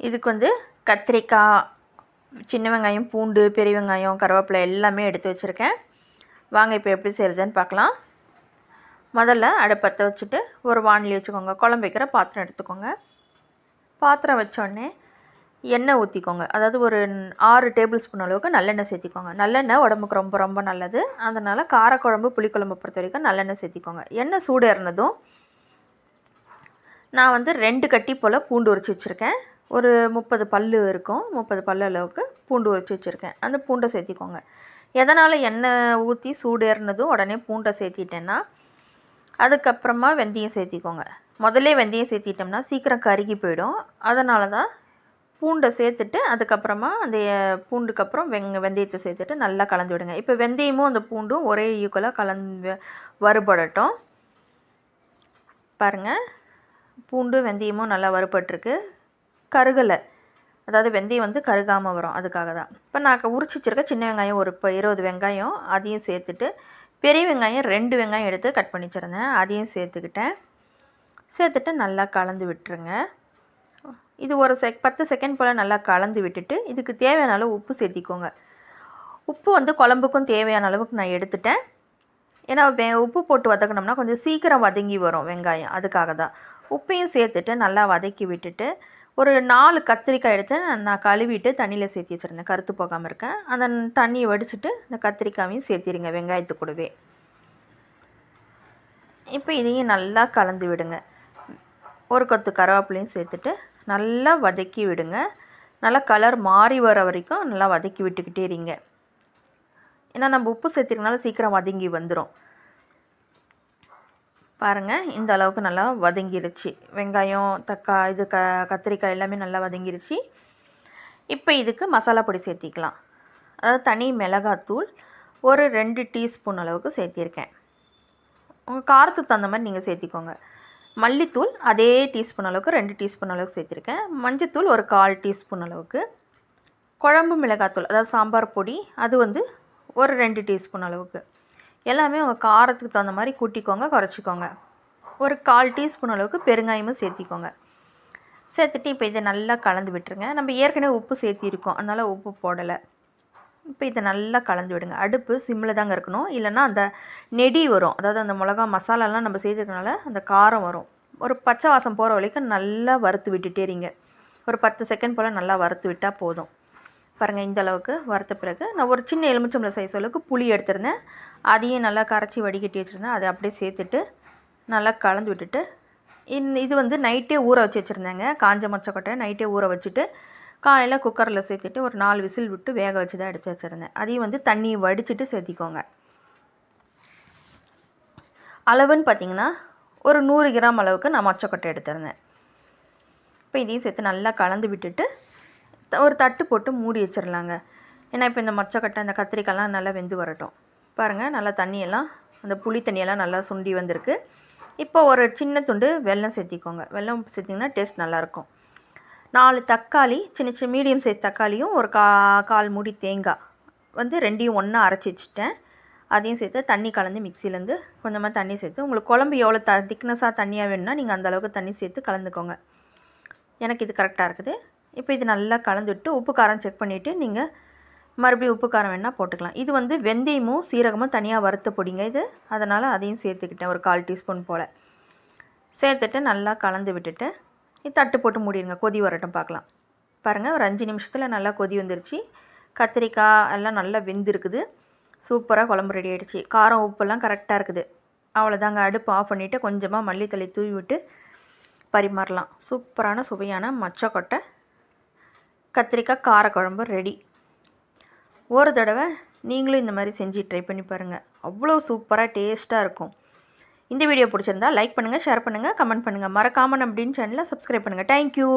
இதுக்கு வந்து கத்திரிக்காய் சின்ன வெங்காயம் பூண்டு பெரிய வெங்காயம் கருவேப்பிலை எல்லாமே எடுத்து வச்சுருக்கேன். வாங்க இப்போ எப்படி செய்கிறதுன்னு பார்க்கலாம். முதல்ல அடுப்பத்தை வச்சுட்டு ஒரு வானிலி வச்சுக்கோங்க. குழம்பு வைக்கிற பாத்திரம் எடுத்துக்கோங்க. பாத்திரம் வச்சோடனே எண்ணெய் ஊற்றிக்கோங்க அதாவது ஒரு ஆறு டேபிள் ஸ்பூன் அளவுக்கு நல்லெண்ணெய் சேர்த்திக்கோங்க. நல்லெண்ணெய் உடம்புக்கு ரொம்ப ரொம்ப நல்லது. அதனால் காரக்குழம்பு புளிக்குழம்பு பொறுத்த வரைக்கும் நல்லெண்ணெய் சேர்த்திக்கோங்க. எண்ணெய் சூடு நான் வந்து ரெண்டு கட்டி போல் பூண்டு உரிச்சு வச்சுருக்கேன். ஒரு முப்பது பல் இருக்கும். முப்பது பல் அளவுக்கு பூண்டு உரிச்சு வச்சுருக்கேன். அந்த பூண்டை சேர்த்திக்கோங்க. எதனால் எண்ணெய் ஊற்றி சூடேறினதும் உடனே பூண்டை சேர்த்திட்டேன்னா அதுக்கப்புறமா வெந்தயம் சேர்த்திக்கோங்க. முதல்ல வெந்தயம் சேர்த்திட்டோம்னா சீக்கிரம் கருகி போயிடும். அதனால தான் பூண்டை சேர்த்துட்டு அதுக்கப்புறமா அந்த பூண்டுக்கு அப்புறம் வெங் வெந்தயத்தை சேர்த்துட்டு நல்லா கலந்து விடுங்க. இப்போ வெந்தயமும் அந்த பூண்டும் ஒரே ஈக்குவலாக கலந்து வறுபடட்டும். பாருங்கள் பூண்டு வெந்தயமும் நல்லா வறுபட்டுருக்கு. கருகலை. அதாவது வெந்தயம் வந்து கருகாமல் வரும். அதுக்காக தான். இப்போ நான் உரிச்சு வச்சுருக்க சின்ன வெங்காயம் ஒரு இப்போ இருபது வெங்காயம் அதையும் சேர்த்துட்டு பெரிய வெங்காயம் ரெண்டு வெங்காயம் எடுத்து கட் பண்ணி வச்சுருந்தேன். அதையும் சேர்த்துக்கிட்டேன். சேர்த்துட்டு நல்லா கலந்து விட்டுருங்க. இது ஒரு செக் பத்து செகண்ட் போல் நல்லா கலந்து விட்டுட்டு இதுக்கு தேவையான அளவு உப்பு சேர்த்திக்கோங்க. உப்பு வந்து குழம்புக்கும் தேவையான அளவுக்கு நான் எடுத்துட்டேன். ஏன்னா உப்பு போட்டு வதக்கினோம்னா கொஞ்சம் சீக்கிரம் வதங்கி வரும் வெங்காயம். அதுக்காக தான். உப்பையும் சேர்த்துட்டு நல்லா வதக்கி விட்டுட்டு ஒரு நாலு கத்திரிக்காய் எடுத்து நான் கழுவிட்டு தண்ணியில் சேர்த்தி வச்சுருந்தேன். கருத்து போகாமல் இருக்கேன் அந்த தண்ணியை வடிச்சிட்டு இந்த கத்திரிக்காயும் சேர்த்திடுங்க. வெங்காயத்து கூடவே. இப்போ இதையும் நல்லா கலந்து விடுங்க. ஒரு கொத்து கருவேப்பிலையும் சேர்த்துட்டு நல்லா வதக்கி விடுங்க. நல்லா கலர் மாறி வர வரைக்கும் நல்லா வதக்கி விட்டுக்கிட்டே இருங்க. ஏன்னா நம்ம உப்பு சேர்த்திருக்கனால சீக்கிரம் வதங்கி வந்துடும் பாருங்கள் இந்த அளவுக்கு நல்லா வதங்கிருச்சு. வெங்காயம் தக்கா இது க கத்திரிக்காய் எல்லாமே நல்லா வதங்கிருச்சு. இப்போ இதுக்கு மசாலா பொடி சேர்த்திக்கலாம். அதாவது தனி மிளகாத்தூள் ஒரு ரெண்டு டீஸ்பூன் அளவுக்கு சேர்த்திருக்கேன். உங்கள் காரத்துக்கு தகுந்த மாதிரி நீங்கள் சேர்த்திக்கோங்க. மல்லித்தூள் அதே டீஸ்பூன் அளவுக்கு ரெண்டு டீஸ்பூன் அளவுக்கு சேர்த்திருக்கேன். மஞ்சத்தூள் ஒரு கால் டீஸ்பூன் அளவுக்கு. குழம்பு மிளகாத்தூள் அதாவது சாம்பார் பொடி அது வந்து ஒரு ரெண்டு டீஸ்பூன் அளவுக்கு. எல்லாமே உங்கள் காரத்துக்கு தகுந்த மாதிரி கூட்டிக்கோங்க குறைச்சிக்கோங்க. ஒரு கால் டீஸ்பூன் அளவுக்கு பெருங்காயமும் சேர்த்திக்கோங்க. சேர்த்துட்டு இப்போ இதை நல்லா கலந்து விட்டுருங்க. நம்ம ஏற்கனவே உப்பு சேர்த்திருக்கோம். அதனால் உப்பு போடலை. இப்போ இதை நல்லா கலந்து விடுங்க. அடுப்பு சிம்மில் தாங்க இருக்கணும். இல்லைன்னா அந்த நெடி வரும். அதாவது அந்த மிளகா மசாலாலாம் நம்ம செய்ததுனால அந்த காரம் வரும். ஒரு பச்சை வாசம் போகிற வரைக்கும் நல்லா வறுத்து விட்டுட்டே இருங்க. ஒரு பத்து செகண்ட் போல் நல்லா வறுத்து விட்டால் போதும். பாருங்கள் இந்த அளவுக்கு வறுத்த பிறகு நான் ஒரு சின்ன எலுமிச்சம்பளை சைஸ் அளவுக்கு புளி எடுத்திருந்தேன். அதையும் நல்லா கரைச்சி வடிகட்டி வச்சுருந்தேன். அதை அப்படியே சேர்த்துட்டு நல்லா கலந்து விட்டுட்டு இன் இது வந்து நைட்டே ஊற வச்சு வச்சுருந்தேங்க. காஞ்ச மொச்சக்கொட்டையை நைட்டே ஊற வச்சுட்டு காலையில் குக்கரில் சேர்த்துட்டு ஒரு நாலு விசில் விட்டு வேக வச்சு தான் எடுத்து வச்சுருந்தேன். அதையும் வந்து தண்ணி வடிச்சிட்டு சேர்த்திக்கோங்க. அளவுன்னு பார்த்தீங்கன்னா ஒரு நூறு கிராம் அளவுக்கு நான் மொச்சக்கொட்டை எடுத்திருந்தேன். இப்போ இதையும் சேர்த்து நல்லா கலந்து விட்டுட்டு ஒரு தட்டு போட்டு மூடி வச்சிடலாங்க ஏன்னா இப்போ இந்த மொச்சக்கட்டை இந்த கத்திரிக்காய்லாம் நல்லா வெந்து வரட்டும். பாருங்கள் நல்லா தண்ணியெல்லாம் அந்த புளி தண்ணியெல்லாம் நல்லா சுண்டி வந்திருக்கு. இப்போ ஒரு சின்ன துண்டு வெல்லம் சேர்த்திக்கோங்க. வெல்லம் சேர்த்திங்கன்னா டேஸ்ட் நல்லாயிருக்கும் நாலு தக்காளி சின்ன சின்ன மீடியம் சைஸ் தக்காளியும் ஒரு கா கால் மூடி தேங்காய் வந்து ரெண்டையும் ஒன்றா அரைச்சி வச்சுட்டேன். அதையும் சேர்த்து தண்ணி கலந்து மிக்சிலேருந்து கொஞ்சமாக தண்ணி சேர்த்து உங்களுக்கு குழம்பு எவ்வளோ த திக்னஸாக தண்ணியாக வேணும்னா நீங்கள் அந்தளவுக்கு தண்ணி சேர்த்து கலந்துக்கோங்க. எனக்கு இது கரெக்டாக இருக்குது. இப்போ இது நல்லா கலந்துவிட்டு உப்பு காரம் செக் பண்ணிவிட்டு நீங்கள் மறுபடியும் உப்பு காரம் வேணால் போட்டுக்கலாம். இது வந்து வெந்தயமும் சீரகமும் தனியாக வறுத்த பொடிங்க இது. அதனால் அதையும் சேர்த்துக்கிட்டேன் ஒரு கால் டீஸ்பூன் போல். சேர்த்துட்டு நல்லா கலந்து விட்டுட்டு தட்டு போட்டு மூடிடுங்க. கொதி வரட்டும் பார்க்கலாம். பாருங்கள் ஒரு அஞ்சு நிமிஷத்தில் நல்லா கொதி வந்துருச்சு. கத்திரிக்காய் எல்லாம் நல்லா வெந்திருக்குது. சூப்பராக குழம்பு ரெடி ஆகிடுச்சு காரம் உப்பெல்லாம் கரெக்டாக இருக்குது. அவ்வளோதாங்க அடுப்பு ஆஃப் பண்ணிவிட்டு கொஞ்சமாக மல்லித்தலை தூவி விட்டு பரிமாறலாம். சூப்பரான சுவையான மச்சக்கொட்டை. கத்திரிக்காய் காரக்குழம்பு ரெடி ஒரு தடவை நீங்களும் இந்த மாதிரி செஞ்சு ட்ரை பண்ணி பாருங்கள் அவ்வளோ சூப்பராக டேஸ்ட்டாக இருக்கும். இந்த வீடியோ பிடிச்சிருந்தா லைக் பண்ணுங்கள் ஷேர் பண்ணுங்கள் கமெண்ட் பண்ணுங்கள் மறக்காமல் நம்ம அப்படின்னு சேனலை சப்ஸ்கிரைப் பண்ணுங்கள் தேங்க்யூ